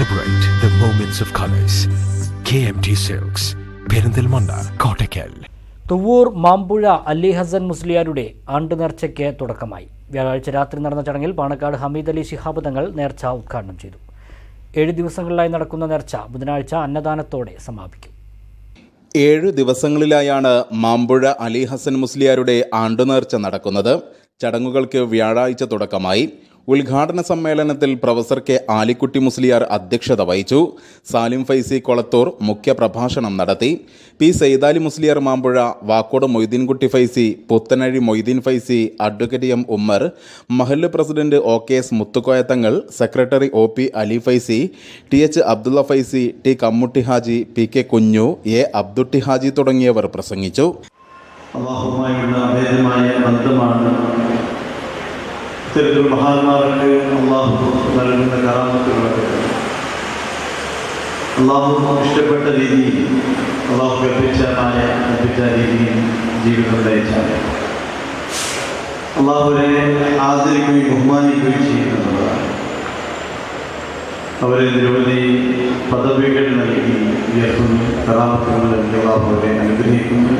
Celebrate the moments of colors. KMT Silks, Perinthalmanna Kottakkal Thuvvur Mampuzha Ali Hasan മുസ്ലിയാരുടെ ആണ്ട് നേർച്ചയ്ക്ക് തുടക്കമായി. വ്യാഴാഴ്ച രാത്രി നടന്ന ചടങ്ങിൽ പാണക്കാട് ഹമീദ് അലി ശിഹാബ് തങ്ങൾ നേർച്ച ഉദ്ഘാടനം ചെയ്തു. ഏഴ് ദിവസങ്ങളിലായി നടക്കുന്ന നേർച്ച ബുധനാഴ്ച അന്നദാനത്തോടെ സമാപിക്കും. ഏഴ് ദിവസങ്ങളിലായാണ് മാമ്പുഴ അലി ഹസൻ മുസ്ലിയാരുടെ ആണ്ടുനേർച്ച നടക്കുന്നത്. ചടങ്ങുകൾക്ക് വ്യാഴാഴ്ച തുടക്കമായി. ഉദ്ഘാടന സമ്മേളനത്തിൽ പ്രൊഫസർ കെ ആലിക്കുട്ടി മുസ്ലിയാർ അധ്യക്ഷത വഹിച്ചു. സാലിം ഫൈസി കൊളത്തൂർ മുഖ്യപ്രഭാഷണം നടത്തി. P Saidali Musliyar Mambuzha Vakkode Moideenkutty Faizy Puthanazhi Moideen Faizy advocate M Ummer മഹല്ല് president O K S Muthukoya Thangal secretary O P Ali Faizy T H Abdulla Faizy T Kammutty Haji P K Kunju A Abdutty Haji തുടങ്ങിയവർ പ്രസംഗിച്ചു. ഇത്തരത്തിൽ മഹാന്മാർക്ക് അള്ളാഹു നൽകുന്ന കറാമത്തുകളൊക്കെ അള്ളാഹു ഇഷ്ടപ്പെട്ട രീതിയിൽ അള്ളാഹു കൽപ്പിച്ചമായ കൽപ്പിച്ച രീതിയിൽ ജീവിതം നയിച്ചാൽ അള്ളാഹുവിനെ ആദരിക്കുകയും ബഹുമാനിക്കുകയും ചെയ്യുന്നതാണ്. അവരെ നിരവധി പദവികൾ നൽകി ഉയർത്തുന്നു കറാമത്തുകൾ നൽകി അള്ളാഹു അവരെ അനുഗ്രഹിക്കുന്നു.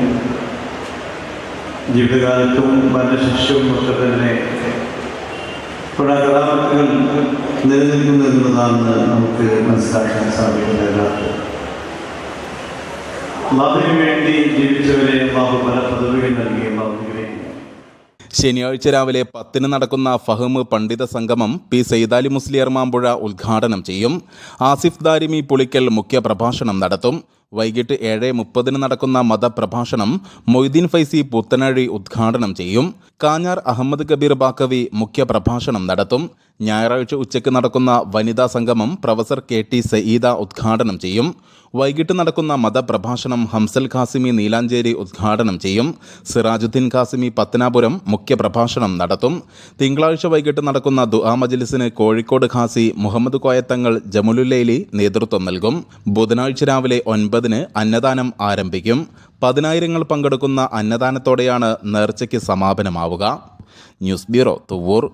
ജീവിതകാലത്തും മരണശിഷ്യവും ഒക്കെ തന്നെ ഇവിടെ കലാപത്തുകൾ നിലനിൽക്കുന്നു എന്നുള്ളതാണ് നമുക്ക് മനസ്സിലാക്കാൻ സാധിക്കുന്നില്ല വേണ്ടി അള്ളാഹു പല ശനിയാഴ്ച രാവിലെ പത്തിന് നടക്കുന്ന ഫഹമ് പണ്ഡിത സംഗമം പി സൈദാലി മുസ്ലിയർ മാമ്പുഴ ഉദ്ഘാടനം ചെയ്യും. ആസിഫ് ദാരിമി പുളിക്കൽ മുഖ്യപ്രഭാഷണം നടത്തും. വൈകിട്ട് ഏഴ് മുപ്പതിന് നടക്കുന്ന മതപ്രഭാഷണം മൊയ്തീൻ ഫൈസി പുത്തനഴി ഉദ്ഘാടനം ചെയ്യും. കാഞ്ഞാർ അഹമ്മദ് കബീർ ബാക്കവി മുഖ്യപ്രഭാഷണം നടത്തും. ഞായറാഴ്ച ഉച്ചയ്ക്ക് നടക്കുന്ന വനിതാ സംഗമം പ്രൊഫസർ കെ ടി സയീദ ഉദ്ഘാടനം ചെയ്യും. വൈകിട്ട് നടക്കുന്ന മതപ്രഭാഷണം ഹംസൽ ഖാസിമി നീലാഞ്ചേരി ഉദ്ഘാടനം ചെയ്യും. സിറാജുദ്ദീൻ ഖാസിമി പത്തനാപുരം മുഖ്യപ്രഭാഷണം നടത്തും. തിങ്കളാഴ്ച വൈകിട്ട് നടക്കുന്ന ദുആ മജ്ലിസിന് കോഴിക്കോട് ഖാസി മുഹമ്മദ് കോയത്തങ്ങൾ ജമുലുല്ലൈലി നേതൃത്വം നൽകും. ബുധനാഴ്ച രാവിലെ ഒൻപതിന് അന്നദാനം ആരംഭിക്കും. പതിനായിരങ്ങൾ പങ്കെടുക്കുന്ന അന്നദാനത്തോടെയാണ് നേർച്ചയ്ക്ക് സമാപനമാവുക. News bureau Thuvur.